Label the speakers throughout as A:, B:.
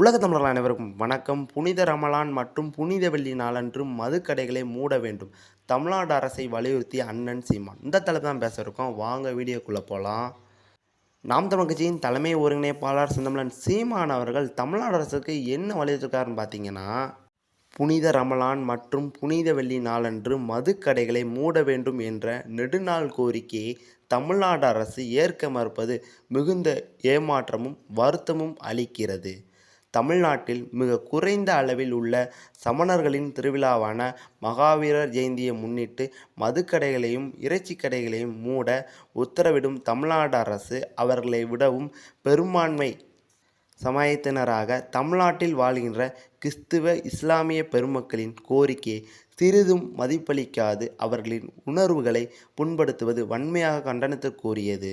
A: உலக தமிழர்கள் அனைவருக்கும் வணக்கம். புனித ரமலான் மற்றும் புனித வெள்ளி நாளன்று மதுக்கடைகளை மூட வேண்டும். தமிழ்நாடு அரசை வலியுறுத்தி அண்ணன் சீமான். இந்த தலைப்பு தான் பேச இருக்கோம். வாங்க வீடியோக்குள்ளே போகலாம் நாம் தமிழ் கட்சியின் தலைமை ஒருங்கிணைப்பாளர் சிந்தமலன் சீமான் அவர்கள் தமிழ்நாடு அரசுக்கு என்ன வலியுறுத்திருக்காருன்னு பார்த்தீங்கன்னா புனித ரமலான் மற்றும் புனித வெள்ளி நாளன்று மதுக்கடைகளை மூட வேண்டும் என்ற நெடுநாள் கோரிக்கையை தமிழ்நாடு அரசு ஏற்க மறுப்பது மிகுந்த ஏமாற்றமும் வருத்தமும் அளிக்கிறது. தமிழ்நாட்டில் மிக குறைந்த அளவில் உள்ள சமணர்களின் திருவிழாவான மகாவீரர் ஜெயந்தியை முன்னிட்டு மதுக்கடைகளையும் இறைச்சிக் கடைகளையும் மூட உத்தரவிடும் தமிழ்நாடு அரசு அவர்களை விடவும் பெரும்பான்மை சமயத்தினராக தமிழ்நாட்டில் வாழ்கின்ற கிறிஸ்துவ இஸ்லாமிய பெருமக்களின் கோரிக்கையை சிறிதும் மதிப்பளிக்காது அவர்களின் உணர்வுகளை புண்படுத்துவது வன்மையாக கண்டனத்திற்குரியது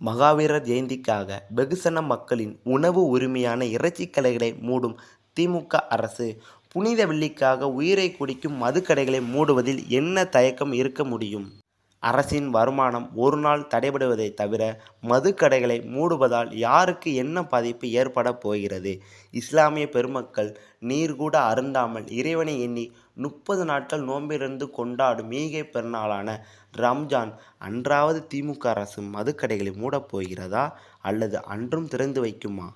A: மகாவீரர் ஜெயந்திக்காக வெகுசன மக்களின் உணவு உரிமையான இறைச்சிக் கடைகளை மூடும் திமுக அரசு புனித வெள்ளிக்காக உயிரை குடிக்கும் மதுக்கடைகளை மூடுவதில் என்ன தயக்கம் இருக்க முடியும்? அரசின் வருமானம் ஒரு நாள் தடைபடுவதை தவிர மதுக்கடைகளை மூடுவதால் யாருக்கு என்ன பாதிப்பு ஏற்பட போகிறது? இஸ்லாமிய பெருமக்கள் நீர் கூட அருந்தாமல் இறைவனை எண்ணி முப்பது நாட்கள் நோம்பிலிருந்து கொண்டாடும் ஈகை பெருநாளான ரம்ஜான் அன்றாவது திமுக அரசு மதுக்கடைகளை மூடப் போகிறதா? அல்லது அன்றும் திறந்து வைக்குமா?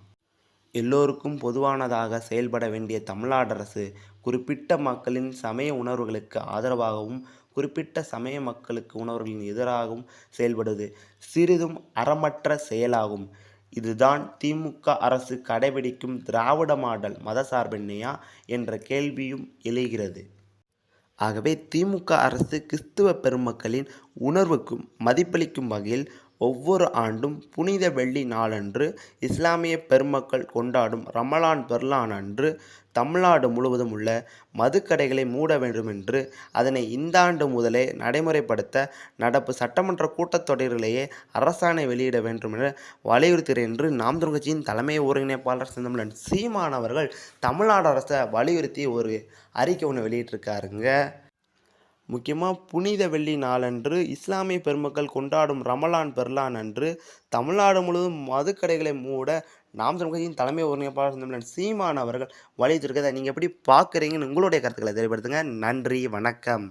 A: எல்லோருக்கும் பொதுவானதாக செயல்பட வேண்டிய தமிழ்நாடு அரசு குறிப்பிட்ட மக்களின் சமய உணர்வுகளுக்கு ஆதரவாகவும் குறிப்பிட்ட சமய மக்களுக்கு உணர்வுகளின் எதிராகவும் செயல்படுவது சிறிதும் அறமற்ற செயலாகும். இதுதான் திமுக அரசு கடைபிடிக்கும் திராவிட மாடல் மதசார்பின்மையா என்ற கேள்வியும் எழுகிறது. ஆகவே திமுக அரசு கிறிஸ்துவ பெருமக்களின் உணர்வுக்கும் மதிப்பளிக்கும் வகையில் ஒவ்வொரு ஆண்டும் புனித வெள்ளி நாளன்று இஸ்லாமிய பெருமக்கள் கொண்டாடும் ரமலான் பெர்லான் அன்று தமிழ்நாடு முழுவதும் உள்ள மதுக்கடைகளை மூட வேண்டும் என்று அதனை இந்த ஆண்டு முதலே நடைமுறைப்படுத்த நடப்பு சட்டமன்ற கூட்டத்தொடரிலேயே அரசாணை வெளியிட வேண்டும் என வலியுறுத்துகிறேன் என்று நாம் கட்சியின் தலைமை ஒருங்கிணைப்பாளர் செந்தமிழன் சீமான் அவர்கள் தமிழ்நாடு அரசை வலியுறுத்தி ஒரு அறிக்கை ஒன்று வெளியிட்டிருக்காருங்க. முக்கியமாக புனித வெள்ளி நாளன்று இஸ்லாமிய பெருமக்கள் கொண்டாடும் ரமலான் பெர்லான் அன்று தமிழ்நாடு முழுவதும் மதுக்கடைகளை மூட நாம் தமிழ் கட்சியின் தலைமை ஒருங்கிணைப்பாளர் தமிழன் சீமான் அவர்கள் வலியுறுத்திருக்கதை நீங்கள் எப்படி பார்க்குறீங்கன்னு உங்களுடைய கருத்துக்களை தெரியப்படுத்துங்க. நன்றி வணக்கம்.